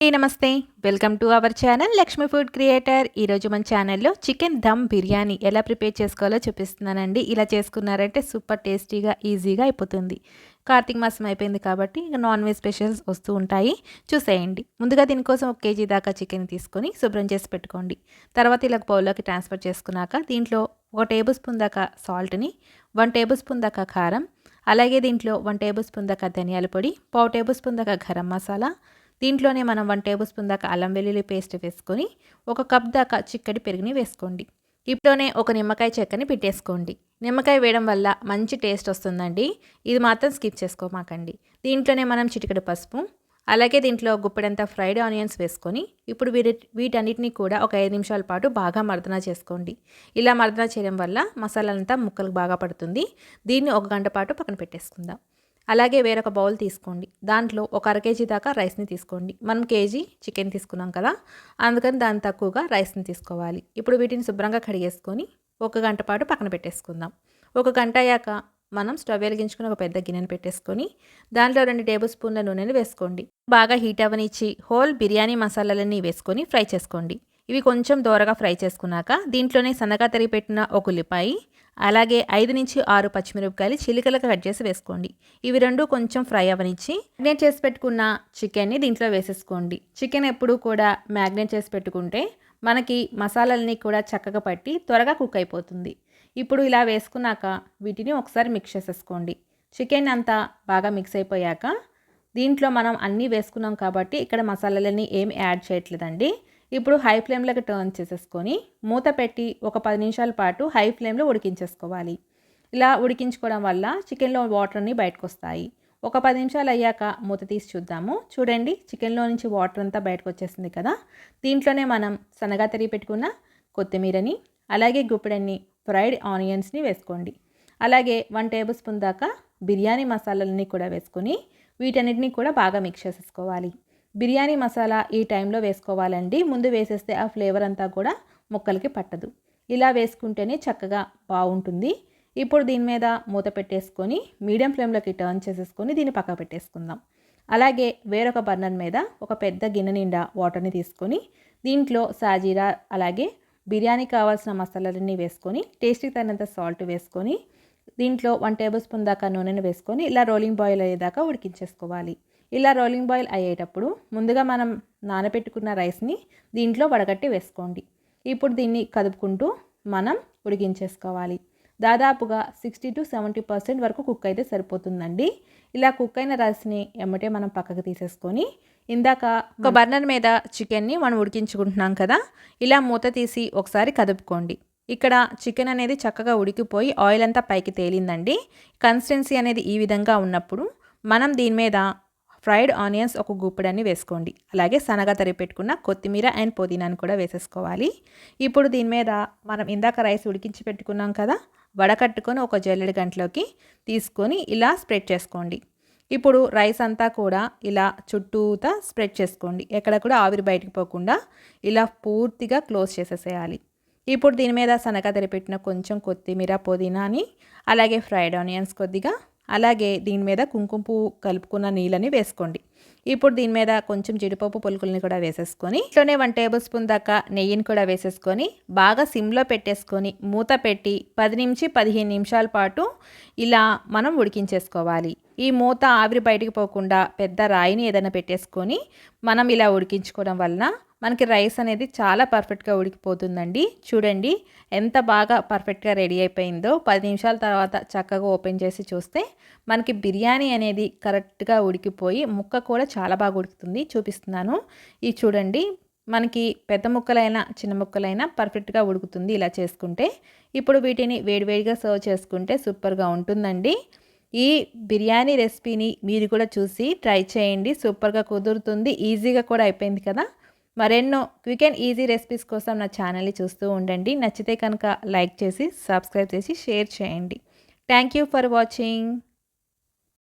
నమస్తే. Welcome to our channel Lakshmi food creator. ఈరోజు మన ఛానల్లో చికెన్ దమ్ బిర్యానీ ఎలా ప్రిపేర్ చేసుకోవాలో చూపిస్తున్నానండి. ఇలా చేసుకున్నారంటే సూపర్ టేస్టీగా ఈజీగా అయిపోతుంది. కార్తీక మాసం అయిపోయింది కాబట్టి ఇంకా నాన్ వెజ్ స్పెషల్స్ వస్తూ ఉంటాయి. చూసేయండి. ముందుగా దీనికోసం ఒక కేజీ దాకా చికెన్ తీసుకొని శుభ్రం చేసి పెట్టుకోండి. తర్వాత ఇలా బౌల్లోకి ట్రాన్స్ఫర్ చేసుకున్నాక దీంట్లో ఒక టేబుల్ స్పూన్ దాకా సాల్ట్ని వన్ టేబుల్ స్పూన్ దాకా కారం అలాగే దీంట్లో వన్ టేబుల్ స్పూన్ దాకా ధనియాల పొడి పావు టేబుల్ స్పూన్ దాకా గరం మసాలా దీంట్లోనే మనం వన్ టేబుల్ స్పూన్ దాకా అల్లం వెల్లుల్లి పేస్ట్ వేసుకొని ఒక కప్ దాకా చిక్కటి పెరుగుని వేసుకోండి. ఇప్పుడునే ఒక నిమ్మకాయ చెక్కని పెట్టేసుకోండి. నిమ్మకాయ వేయడం వల్ల మంచి టేస్ట్ వస్తుందండి. ఇది మాత్రం స్కిప్ చేసుకోమాకండి. దీంట్లోనే మనం చిటికడు పసుపు అలాగే దీంట్లో గుప్పెడంతా ఫ్రైడ్ ఆనియన్స్ వేసుకొని ఇప్పుడు వీటి వీటన్నిటిని కూడా ఒక ఐదు నిమిషాల పాటు బాగా మర్దన చేసుకోండి. ఇలా మర్దన చేయడం వల్ల మసాలాలంతా ముక్కలు బాగా పడుతుంది. దీన్ని ఒక గంట పాటు పక్కన పెట్టేసుకుందాం. అలాగే వేరొక బౌల్ తీసుకోండి. దాంట్లో ఒక అర కేజీ దాకా రైస్ని తీసుకోండి. మనం కేజీ చికెన్ తీసుకున్నాం కదా అందుకని దాని తక్కువగా రైస్ని తీసుకోవాలి. ఇప్పుడు వీటిని శుభ్రంగా కడిగేసుకొని ఒక గంట పాటు పక్కన పెట్టేసుకుందాం. ఒక గంట అయ్యాక మనం స్టవ్ వెలిగించుకుని ఒక పెద్ద గిన్నెను పెట్టేసుకొని దాంట్లో రెండు టేబుల్ స్పూన్ల నూనెని వేసుకోండి. బాగా హీట్ అవనిచ్చి హోల్ బిర్యానీ మసాలాలన్నీ వేసుకొని ఫ్రై చేసుకోండి. ఇవి కొంచెం దోరగా ఫ్రై చేసుకున్నాక దీంట్లోనే సన్నగా తరిగి పెట్టిన ఒక ఉల్లిపాయి అలాగే ఐదు నుంచి ఆరు పచ్చిమిరపకాయలు చిలికలకు కట్ చేసి వేసుకోండి. ఇవి రెండు కొంచెం ఫ్రై అవనిచ్చి మ్యాగ్నేట్ చేసి పెట్టుకున్న చికెన్ని దీంట్లో వేసేసుకోండి. చికెన్ ఎప్పుడు కూడా మ్యాగ్నేట్ చేసి పెట్టుకుంటే మనకి మసాలాలని కూడా చక్కగా పట్టి త్వరగా కుక్ అయిపోతుంది. ఇప్పుడు ఇలా వేసుకున్నాక వీటిని ఒకసారి మిక్స్ చేసేసుకోండి. చికెన్ అంతా బాగా మిక్స్ అయిపోయాక దీంట్లో మనం అన్నీ వేసుకున్నాం కాబట్టి ఇక్కడ మసాలాలని ఏమి యాడ్ చేయట్లేదండి. ఇప్పుడు హై ఫ్లేమ్లోకి టర్న్ చేసేసుకొని మూత పెట్టి ఒక పది నిమిషాల పాటు హై ఫ్లేమ్లో ఉడికించేసుకోవాలి. ఇలా ఉడికించుకోవడం వల్ల చికెన్లో వాటర్ అన్నీ బయటకు వస్తాయి ఒక పది నిమిషాలు అయ్యాక మూత తీసి చూద్దాము. చూడండి చికెన్లో నుంచి వాటర్ అంతా బయటకు వచ్చేసింది కదా? దీంట్లోనే మనం సన్నగా తరిగి పెట్టుకున్న కొత్తిమీరని అలాగే గుప్పెడన్ని ఫ్రైడ్ ఆనియన్స్ని వేసుకోండి. అలాగే వన్ టేబుల్ స్పూన్ దాకా బిర్యానీ మసాలాలని కూడా వేసుకొని వీటన్నిటిని కూడా బాగా మిక్స్ చేసేసుకోవాలి. బిర్యానీ మసాలా ఈ టైంలో వేసుకోవాలండి. ముందు వేసేస్తే ఆ ఫ్లేవర్ అంతా కూడా ముక్కలకి పట్టదు. ఇలా వేసుకుంటేనే చక్కగా బాగుంటుంది. ఇప్పుడు దీని మీద మూత పెట్టేసుకొని మీడియం ఫ్లేమ్లోకి టర్న్ చేసేసుకొని దీన్ని పక్క పెట్టేసుకుందాం. అలాగే వేరొక బర్నర్ మీద ఒక పెద్ద గిన్నె నిండా వాటర్ని తీసుకొని దీంట్లో సాజీరా అలాగే బిర్యానీ కావాల్సిన మసాలాలన్నీ వేసుకొని టేస్ట్కి తగినంత సాల్ట్ వేసుకొని దీంట్లో వన్ టేబుల్ స్పూన్ దాకా నూనెను వేసుకొని ఇలా రోలింగ్ బాయిల్ అయ్యేదాకా ఉడికించేసుకోవాలి. ఇలా రోలింగ్ బాయిల్ అయ్యేటప్పుడు ముందుగా మనం నానబెట్టుకున్న రైస్ని దీంట్లో వడగట్టి వేసుకోండి. ఇప్పుడు దీన్ని కదుపుకుంటూ మనం ఉడికించేసుకోవాలి. దాదాపుగా సిక్స్టీ టు సెవెంటీ పర్సెంట్ వరకు కుక్ అయితే సరిపోతుందండి. ఇలా కుక్ అయిన రైస్ని ఎమ్మటే మనం పక్కకు తీసేసుకొని ఇందాక ఒక బర్నర్ మీద చికెన్ని మనం ఉడికించుకుంటున్నాం కదా ఇలా మూత తీసి ఒకసారి కదుపుకోండి. ఇక్కడ చికెన్ అనేది చక్కగా ఉడికిపోయి ఆయిల్ అంతా పైకి తేలిందండి. కన్సిస్టెన్సీ అనేది ఈ విధంగా ఉన్నప్పుడు మనం దీని మీద ఫ్రైడ్ ఆనియన్స్ ఒక గుప్పెడన్ని వేసుకోండి. అలాగే సనగా తరిగి పెట్టుకున్న కొత్తిమీర అండ్ పుదీనాను కూడా వేసేసుకోవాలి. ఇప్పుడు దీని మీద మనం ఇందాక రైస్ ఉడికించి పెట్టుకున్నాం కదా వడకట్టుకొని ఒక జల్లెడి గంటలోకి తీసుకొని ఇలా స్ప్రెడ్ చేసుకోండి. ఇప్పుడు రైస్ అంతా కూడా ఇలా చుట్టూతా స్ప్రెడ్ చేసుకోండి. ఎక్కడ కూడా ఆవిరి బయటకు పోకుండా ఇలా పూర్తిగా క్లోజ్ చేసేసేయాలి. ఇప్పుడు దీని మీద సనగా తెరిపెట్టిన కొంచెం కొత్తిమీర పుదీనాని అలాగే ఫ్రైడ్ ఆనియన్స్ కొద్దిగా అలాగే దీని మీద కుంకుమ పువ్వు కలుపుకున్న నీళ్ళని వేసుకోండి. ఇప్పుడు దీని మీద కొంచెం జీడిపప్పు పులుకుల్ని కూడా వేసేసుకొని ఇట్లోనే వన్ టేబుల్ స్పూన్ దాకా నెయ్యిని కూడా వేసేసుకొని బాగా సిమ్లో పెట్టేసుకొని మూత పెట్టి పది నుంచి పదిహేను నిమిషాల పాటు ఇలా మనం ఉడికించేసుకోవాలి. ఈ మూత ఆవిరి బయటికి పోకుండా పెద్ద రాయిని ఏదైనా పెట్టేసుకొని మనం ఇలా ఉడికించుకోవడం వలన మనకి రైస్ అనేది చాలా పర్ఫెక్ట్గా ఉడికిపోతుందండి. చూడండి ఎంత బాగా పర్ఫెక్ట్గా రెడీ అయిపోయిందో. పది నిమిషాల తర్వాత చక్కగా ఓపెన్ చేసి చూస్తే మనకి బిర్యానీ అనేది కరెక్ట్గా ఉడికిపోయి ముక్క కూడా చాలా బాగా ఉడుకుతుంది. చూపిస్తున్నాను. ఇది చూడండి మనకి పెద్ద ముక్కలైనా చిన్న ముక్కలైనా పర్ఫెక్ట్గా ఉడుకుతుంది ఇలా చేసుకుంటే. ఇప్పుడు వీటిని వేడివేడిగా సర్వ్ చేసుకుంటే సూపర్గా ఉంటుందండి. ఈ బిర్యానీ రెసిపీని మీరు కూడా చూసి ట్రై చేయండి. సూపర్గా కుదురుతుంది. ఈజీగా కూడా అయిపోయింది కదా. మరెన్నో క్విక్ అండ్ ఈజీ రెసిపీస్ కోసం నా ఛానల్ని చూస్తూ ఉండండి. నచ్చితే కనుక లైక్ చేసి సబ్స్క్రైబ్ చేసి షేర్ చేయండి. Thank you for watching.